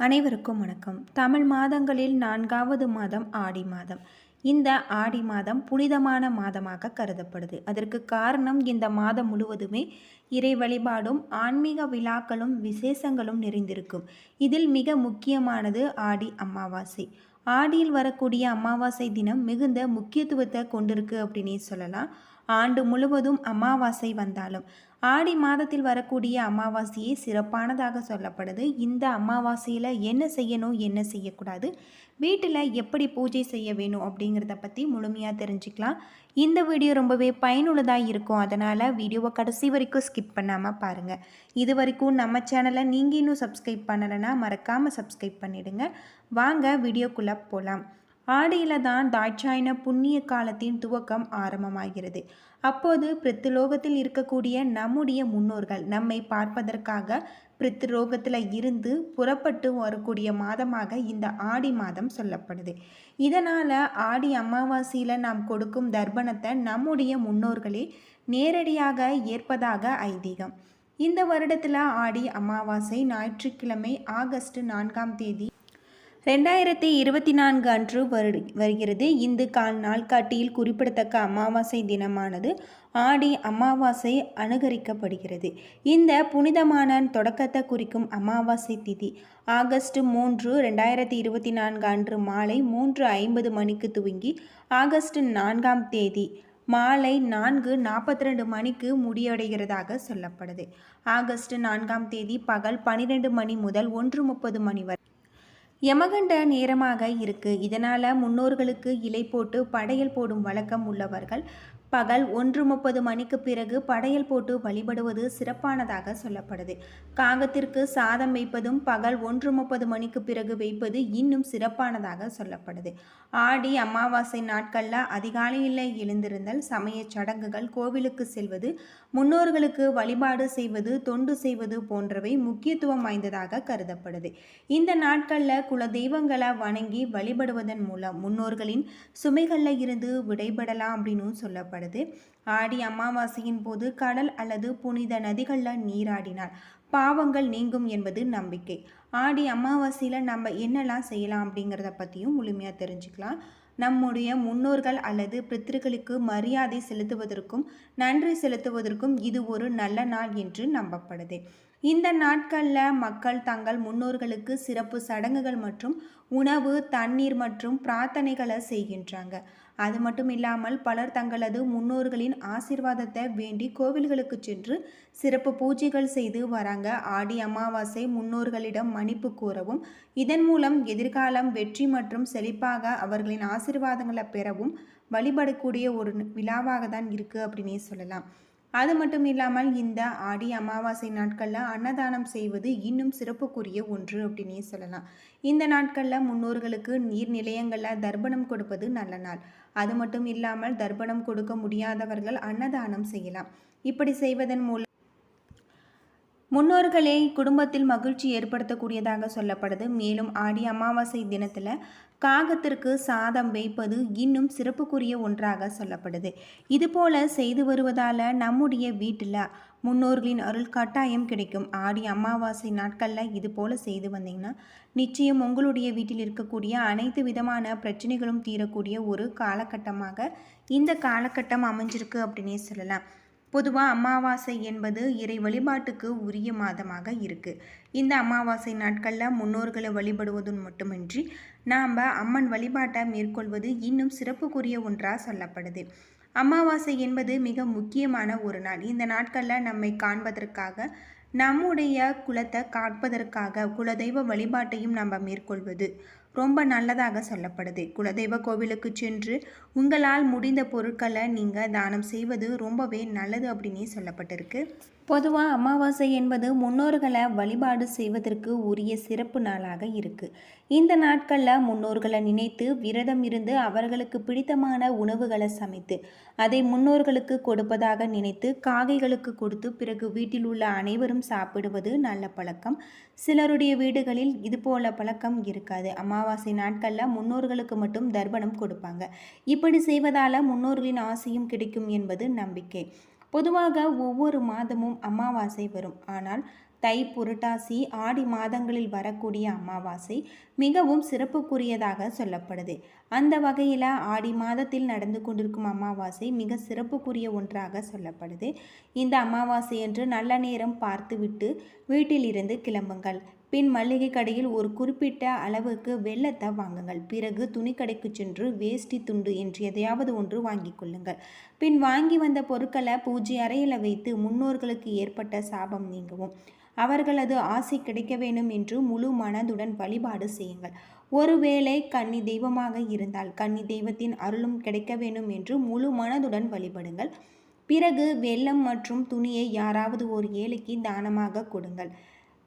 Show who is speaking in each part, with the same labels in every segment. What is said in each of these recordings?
Speaker 1: அனைவருக்கும் வணக்கம். தமிழ் மாதங்களில் நான்காவது மாதம் ஆடி மாதம். இந்த ஆடி மாதம் புனிதமான மாதமாக கருதப்படுது. அதற்கு காரணம் இந்த மாதம் முழுவதுமே இறை வழிபாடும் ஆன்மீக விழாக்களும் விசேஷங்களும் நிறைந்திருக்கும். இதில் மிக முக்கியமானது ஆடி அமாவாசை. ஆடியில் வரக்கூடிய அமாவாசை தினம் மிகுந்த முக்கியத்துவத்தை கொண்டிருக்கு அப்படின்னே சொல்லலாம். ஆண்டு முழுவதும் அமாவாசை வந்தாலும் ஆடி மாதத்தில் வரக்கூடிய அமாவாசையே சிறப்பானதாக சொல்லப்படுது. இந்த அமாவாசையில் என்ன செய்யணும் என்ன செய்யக்கூடாது வீட்டில் எப்படி பூஜை செய்ய வேணும் அப்படிங்கிறத பற்றி முழுமையாக தெரிஞ்சுக்கலாம். இந்த வீடியோ ரொம்பவே பயனுள்ளதாக இருக்கும். அதனால் வீடியோவை கடைசி வரைக்கும் ஸ்கிப் பண்ணாமல் பாருங்கள் இது வரைக்கும் நம்ம சேனலை நீங்கள் இன்னும் சப்ஸ்கிரைப் பண்ணலைன்னா மறக்காமல் சப்ஸ்கிரைப் பண்ணிவிடுங்க வாங்க வீடியோக்குள்ளே போகலாம் ஆடியில் தான் தாட்சாயன புண்ணிய காலத்தின் துவக்கம் ஆரம்பமாகிறது. அப்போது பிரித்துலோகத்தில் இருக்கக்கூடிய நம்முடைய முன்னோர்கள் நம்மை பார்ப்பதற்காக பிரித்துலோகத்தில் இருந்து புறப்பட்டு வரக்கூடிய மாதமாக இந்த ஆடி மாதம் சொல்லப்படுது. இதனால் ஆடி அமாவாசையில் நாம் கொடுக்கும் தர்ப்பணத்தை நம்முடைய முன்னோர்களே நேரடியாக ஏற்பதாக ஐதீகம். இந்த வருடத்தில் ஆடி அமாவாசை ஞாயிற்றுக்கிழமை ஆகஸ்ட் நான்காம் தேதி ரெண்டாயிரத்தி இருபத்தி நான்கு அன்று வரு வருகிறது. இந்து கால் நாள்காட்டியில் குறிப்பிடத்தக்க அமாவாசை தினமானது ஆடி அமாவாசை அனுகரிக்கப்படுகிறது. இந்த புனிதமான தொடக்கத்தை குறிக்கும் அமாவாசை திதி ஆகஸ்ட் மூன்று ரெண்டாயிரத்தி இருபத்தி நான்கு அன்று மாலை மூன்று ஐம்பது மணிக்கு துவங்கி ஆகஸ்ட் நான்காம் தேதி மாலை நான்கு நாற்பத்தி ரெண்டு மணிக்கு முடிவடைகிறதாக சொல்லப்படுது. ஆகஸ்ட் நான்காம் தேதி பகல் பனிரெண்டு மணி முதல் ஒன்று முப்பது மணி வரை யமகண்ட நேரமாக இருக்கு. இதனால் முன்னோர்களுக்கு இலை போட்டு படையல் போடும் வழக்கம் உள்ளவர்கள் பகல் ஒன்று முப்பது மணிக்கு பிறகு படையல் போட்டு வழிபடுவது சிறப்பானதாக சொல்லப்படுது. காகத்திற்கு சாதம் வைப்பதும் பகல் ஒன்று முப்பது மணிக்கு பிறகு வைப்பது இன்னும் சிறப்பானதாக சொல்லப்படுது. ஆடி அமாவாசை நாட்களில் அதிகாலையில் எழுந்திருந்தல் சமய சடங்குகள் கோவிலுக்கு செல்வது முன்னோர்களுக்கு வழிபாடு செய்வது தொண்டு செய்வது போன்றவை முக்கியத்துவம் வாய்ந்ததாக கருதப்படுது. இந்த நாட்களில் குல தெய்வங்களை வணங்கி வழிபடுவதன் மூலம் முன்னோர்களின் சுமைகளில் இருந்து விடைபடலாம் அப்படின்னு சொல்லப்படுது. ஆடி அமாவாசையின் போது கடல் அல்லது புனித நதிகளில் நீராடினால் பாவங்கள் நீங்கும் என்பது நம்பிக்கை. ஆடி அமாவாசையில் நம்ம என்னெல்லாம் செய்யலாம் அப்படிங்கிறத பற்றியும் முழுமையாக தெரிஞ்சுக்கலாம். நம்முடைய முன்னோர்கள் அல்லது பித்திருக்களுக்கு மரியாதை செலுத்துவதற்கும் நன்றி செலுத்துவதற்கும் இது ஒரு நல்ல நாள் என்று நம்பப்படுது. இந்த நாட்களில் மக்கள் தங்கள் முன்னோர்களுக்கு சிறப்பு சடங்குகள் மற்றும் உணவு தண்ணீர் மற்றும் பிரார்த்தனைகளை செய்கின்றாங்க. அது மட்டும் இல்லாமல் பலர் தங்களது முன்னோர்களின் ஆசிர்வாதத்தை வேண்டி கோவில்களுக்கு சென்று சிறப்பு பூஜைகள் செய்து வராங்க. ஆடி அமாவாசை முன்னோர்களிடம் மன்னிப்பு கூறவும் இதன் மூலம் எதிர்காலம் வெற்றி மற்றும் செழிப்பாக அவர்களின் ஆசிர்வாதங்களை பெறவும் வழிபடக்கூடிய ஒரு விழாவாக தான் இருக்குது அப்படின்னே சொல்லலாம். அது மட்டும் இல்லாமல் இந்த ஆடி அமாவாசை நாட்களில் அன்னதானம் செய்வது இன்னும் சிறப்புக்குரிய ஒன்று அப்படின்னே சொல்லலாம். இந்த நாட்களில் முன்னோர்களுக்கு நீர் நிலையங்களில் தர்ப்பணம் கொடுப்பது நல்ல நாள். அது மட்டும் இல்லாமல் தர்ப்பணம் கொடுக்க முடியாதவர்கள் அன்னதானம் செய்யலாம். இப்படி செய்வதன் மூலம் முன்னோர்களே குடும்பத்தில் மகிழ்ச்சி ஏற்படுத்தக்கூடியதாக சொல்லப்படுது. மேலும் ஆடி அமாவாசை தினத்தில் காகத்திற்கு சாதம் வைப்பது இன்னும் சிறப்புக்குரிய ஒன்றாக சொல்லப்படுது. இதுபோல செய்து வருவதால் நம்முடைய வீட்டில் முன்னோர்களின் அருள் கட்டாயம் கிடைக்கும். ஆடி அமாவாசை நாட்களில் இது போல் செய்து வந்தீங்கன்னா நிச்சயம் உங்களுடைய வீட்டில் இருக்கக்கூடிய அனைத்து விதமான பிரச்சனைகளும் தீரக்கூடிய ஒரு காலகட்டமாக இந்த காலகட்டம் அமைஞ்சிருக்கு அப்படின்னே சொல்லலாம். பொதுவாக அமாவாசை என்பது இறை வழிபாட்டுக்கு உரிய மாதமாக இருக்குது இந்த அமாவாசை நாட்களில் முன்னோர்களை வழிபடுவதும் மட்டுமின்றி நாம் அம்மன் வழிபாட்டை மேற்கொள்வது இன்னும் சிறப்புக்குரிய ஒன்றாக சொல்லப்படுது. அமாவாசை என்பது மிக முக்கியமான ஒரு நாள். இந்த நாட்களில் நம்மை காண்பதற்காக நம்முடைய குலத்தை காப்பதற்காக குலதெய்வ வழிபாட்டையும் நம்ம மேற்கொள்வது. ரொம்ப நல்லதாக சொல்லப்படுது. குலதெய்வ கோவிலுக்கு சென்று உங்களால் முடிந்த பொருட்களை நீங்கள் தானம் செய்வது ரொம்பவே நல்லது அப்படின்னே சொல்லப்பட்டிருக்கு. பொதுவாக அமாவாசை என்பது முன்னோர்களை வழிபாடு செய்வதற்கு உரிய சிறப்பு நாளாக இருக்குது இந்த நாட்களில் முன்னோர்களை நினைத்து விரதம் இருந்து அவர்களுக்கு பிடித்தமான உணவுகளை சமைத்து அதை முன்னோர்களுக்கு கொடுப்பதாக நினைத்து காகைகளுக்கு கொடுத்து பிறகு வீட்டில் உள்ள அனைவரும் சாப்பிடுவது நல்ல பழக்கம். சிலருடைய வீடுகளில் இது போல பழக்கம் இருக்காது. அமாவாசை நாட்களில் முன்னோர்களுக்கு மட்டும் தர்ப்பணம் கொடுப்பாங்க. இப்படி செய்வதால் முன்னோர்களின் ஆசையும் கிடைக்கும் என்பது நம்பிக்கை. பொதுவாக ஒவ்வொரு மாதமும் அமாவாசை வரும். ஆனால் தை புரட்டாசி ஆடி மாதங்களில் வரக்கூடிய அமாவாசை மிகவும் சிறப்புக்குரியதாக சொல்லப்படுது. அந்த வகையில் ஆடி மாதத்தில் நடந்து கொண்டிருக்கும் அமாவாசை மிக சிறப்புக்குரிய ஒன்றாக சொல்லப்படுது. இந்த அமாவாசை என்று நல்ல நேரம் பார்த்துவிட்டு வீட்டிலிருந்து கிளம்புங்கள். பின் மளிகை கடையில் ஒரு குறிப்பிட்ட அளவுக்கு வெள்ளத்தை வாங்குங்கள். பிறகு துணிக்கடைக்கு சென்று வேஷ்டி துண்டு என்று எதையாவது ஒன்று வாங்கிக் கொள்ளுங்கள். பின் வாங்கி வந்த பொருட்களை பூஜை அறையில் வைத்து முன்னோர்களுக்கு ஏற்பட்ட சாபம் நீங்கவும் அவர்களது ஆசை கிடைக்க வேண்டும் என்று முழு மனதுடன் வழிபாடு செய்யுங்கள். ஒருவேளை கன்னி தெய்வமாக இருந்தால் கன்னி தெய்வத்தின் அருளும் கிடைக்க வேண்டும் என்று முழு மனதுடன் வழிபடுங்கள். பிறகு வெள்ளம் மற்றும் துணியை யாராவது ஒரு ஏழைக்கு தானமாக கொடுங்கள்.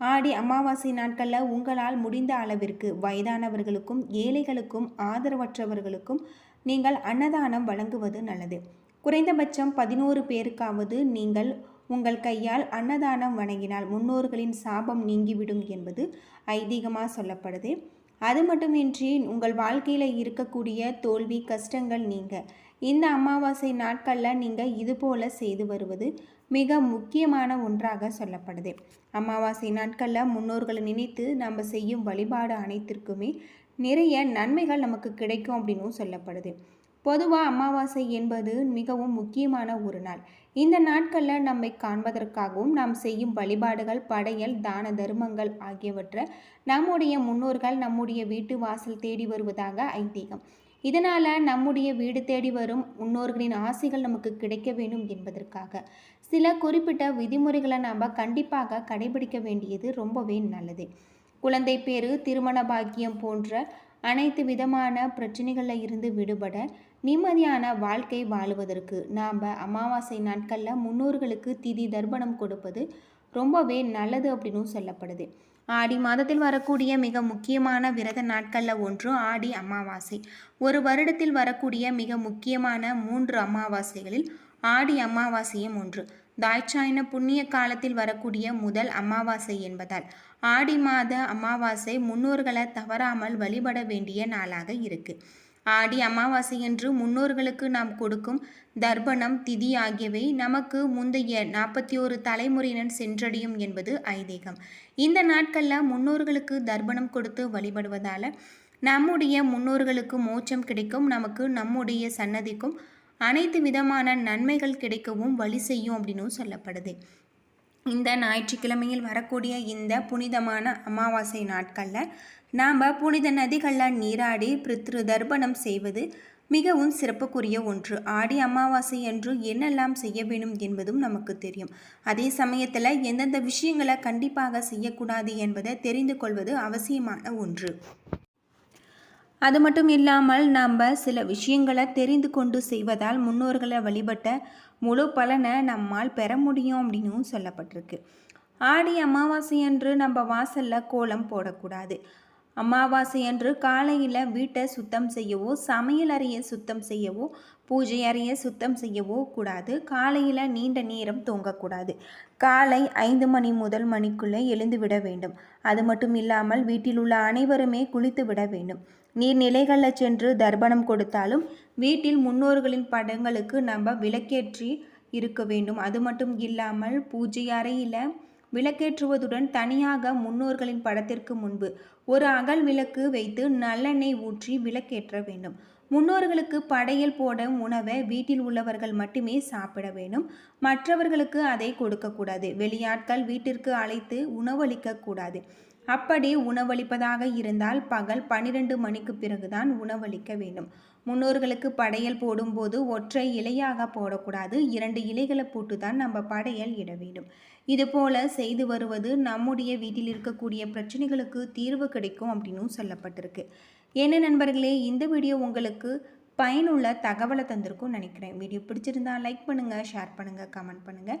Speaker 1: ஆடி அமாவாசை நாட்களில் உங்களால் முடிந்த அளவிற்கு வயதானவர்களுக்கும் ஏழைகளுக்கும் ஆதரவற்றவர்களுக்கும் நீங்கள் அன்னதானம் வழங்குவது நல்லது. குறைந்தபட்சம் பதினோரு பேருக்காவது நீங்கள் உங்கள் கையால் அன்னதானம் வணங்கினால் முன்னோர்களின் சாபம் நீங்கிவிடும் என்பது ஐதீகமாக சொல்லப்படுது. அது மட்டுமின்றி உங்கள் வாழ்க்கையில் இருக்கக்கூடிய தோல்வி கஷ்டங்கள் நீங்க. இந்த அமாவாசை நாட்களில் நீங்கள் இதுபோல் செய்து வருவது மிக முக்கியமான ஒன்றாக சொல்லப்படுது. அமாவாசை நாட்களில் முன்னோர்களை நினைத்து நம்ம செய்யும் வழிபாடு அனைத்திற்குமே நிறைய நன்மைகள் நமக்கு கிடைக்கும் அப்படின்னும் சொல்லப்படுது. பொதுவாக அமாவாசை என்பது மிகவும் முக்கியமான ஒரு நாள். இந்த நாட்களில் நம்மை காண்பதற்காகவும் நாம் செய்யும் வழிபாடுகள் படையல் தான தர்மங்கள் ஆகியவற்றை நம்முடைய முன்னோர்கள் நம்முடைய வீட்டு வாசல் தேடி வருவதாக ஐதீகம். இதனால் நம்முடைய வீடு தேடி வரும் முன்னோர்களின் ஆசைகள் நமக்கு கிடைக்க வேண்டும் என்பதற்காக. சில குறிப்பிட்ட விதிமுறைகளை நாம் கண்டிப்பாக கடைபிடிக்க வேண்டியது ரொம்பவே நல்லது. குழந்தை பேரு திருமண பாக்கியம் போன்ற அனைத்து விதமான பிரச்சனைகளில் இருந்து விடுபட நிம்மதியான வாழ்க்கை வாழுவதற்கு நாம் அமாவாசை நாட்களில் முன்னோர்களுக்கு திதி தர்ப்பணம் கொடுப்பது ரொம்பவே நல்லது அப்படின்னு சொல்லப்படுது. ஆடி மாதத்தில் வரக்கூடிய மிக முக்கியமான விரத நாட்களில் ஒன்று ஆடி அமாவாசை. ஒரு வருடத்தில் வரக்கூடிய மிக முக்கியமான மூன்று அமாவாசைகளில் ஆடி அமாவாசையும் ஒன்று. தாய்ச்சாயின புண்ணிய காலத்தில் வரக்கூடிய முதல் அமாவாசை என்பதால் ஆடி மாத அமாவாசை முன்னோர்களை தவறாமல் வழிபட வேண்டிய நாளாக இருக்கு. ஆடி அமாவாசை என்று முன்னோர்களுக்கு நாம் கொடுக்கும் தர்ப்பணம் திதி ஆகியவை நமக்கு முந்தைய நாற்பத்தி ஒரு தலைமுறையினர் சென்றடையும் என்பது ஐதீகம். இந்த நாட்களில் முன்னோர்களுக்கு தர்ப்பணம் கொடுத்து வழிபடுவதால் நம்முடைய முன்னோர்களுக்கு மோட்சம் கிடைக்கும் நமக்கு நம்முடைய சன்னதிக்கும் அனைத்து விதமான நன்மைகள் கிடைக்கவும் வழி செய்யும் அப்படின்னு சொல்லப்படுது. இந்த ஞாயிற்றுக்கிழமையில் வரக்கூடிய இந்த புனிதமான அமாவாசை நாட்களில் நாம் புனித நதிகளில் நீராடி பிரித்ரு தர்ப்பணம் செய்வது மிகவும் சிறப்புக்குரிய ஒன்று. ஆடி அமாவாசை என்று என்னெல்லாம் செய்ய வேண்டும் என்பதும் நமக்கு தெரியும். அதே சமயத்தில் எந்தெந்த விஷயங்களை கண்டிப்பாக செய்யக்கூடாது என்பதை தெரிந்து கொள்வது அவசியமான ஒன்று. அது மட்டும் இல்லாமல் நாம் சில விஷயங்களை தெரிந்து கொண்டு செய்வதால் முன்னோர்களை வழிபட்ட முழு பலனை நம்மால் பெற முடியும் அப்படின்னும் சொல்லப்பட்டிருக்கு. ஆடி அமாவாசை அன்று நம்ம வாசலில் கோலம் போடக்கூடாது. அமாவாசை அன்று காலையில் வீட்டை சுத்தம் செய்யவோ சமையல் அறையை சுத்தம் செய்யவோ பூஜை அறையை சுத்தம் செய்யவோ கூடாது. காலையில் நீண்ட நேரம் தூங்கக்கூடாது. காலை ஐந்து மணி முதல் மணிக்குள்ளே எழுந்து விட வேண்டும். அது மட்டும் இல்லாமல் வீட்டில் உள்ள அனைவருமே குளித்து விட வேண்டும். நீர்நிலைகளில் சென்று தர்ப்பணம் கொடுத்தாலும் வீட்டில் முன்னோர்களின் படங்களுக்கு நம்ம விளக்கேற்றி இருக்க வேண்டும். அது மட்டும் இல்லாமல் பூஜை அறையில் விளக்கேற்றுவதுடன் தனியாக முன்னோர்களின் படத்திற்கு முன்பு ஒரு அகல் விளக்கு வைத்து நல்லெண்ணெய் ஊற்றி விளக்கேற்ற வேண்டும். முன்னோர்களுக்கு படையல் போட உணவை வீட்டில் உள்ளவர்கள் மட்டுமே சாப்பிட வேண்டும். மற்றவர்களுக்கு அதை கொடுக்கக்கூடாது. வெளியாட்கள் வீட்டிற்கு அழைத்து உணவளிக்கக்கூடாது. அப்படி உணவளிப்பதாக இருந்தால் பகல் பனிரெண்டு மணிக்கு பிறகுதான் உணவளிக்க வேண்டும். முன்னோர்களுக்கு படையல் போடும்போது ஒற்றை இலையாக போடக்கூடாது. இரண்டு இலைகளை போட்டு தான் நம்ம படையல் இட வேண்டும். இதுபோல் செய்து வருவது நம்முடைய வீட்டில் இருக்கக்கூடிய பிரச்சனைகளுக்கு தீர்வு கிடைக்கும் அப்படின்னு சொல்லப்பட்டிருக்கு. என்ன நண்பர்களே இந்த வீடியோ உங்களுக்கு பயனுள்ள தகவலை தந்திருக்கும் நினைக்கிறேன். வீடியோ பிடிச்சிருந்தா லைக் பண்ணுங்கள் ஷேர் பண்ணுங்கள் கமெண்ட் பண்ணுங்கள்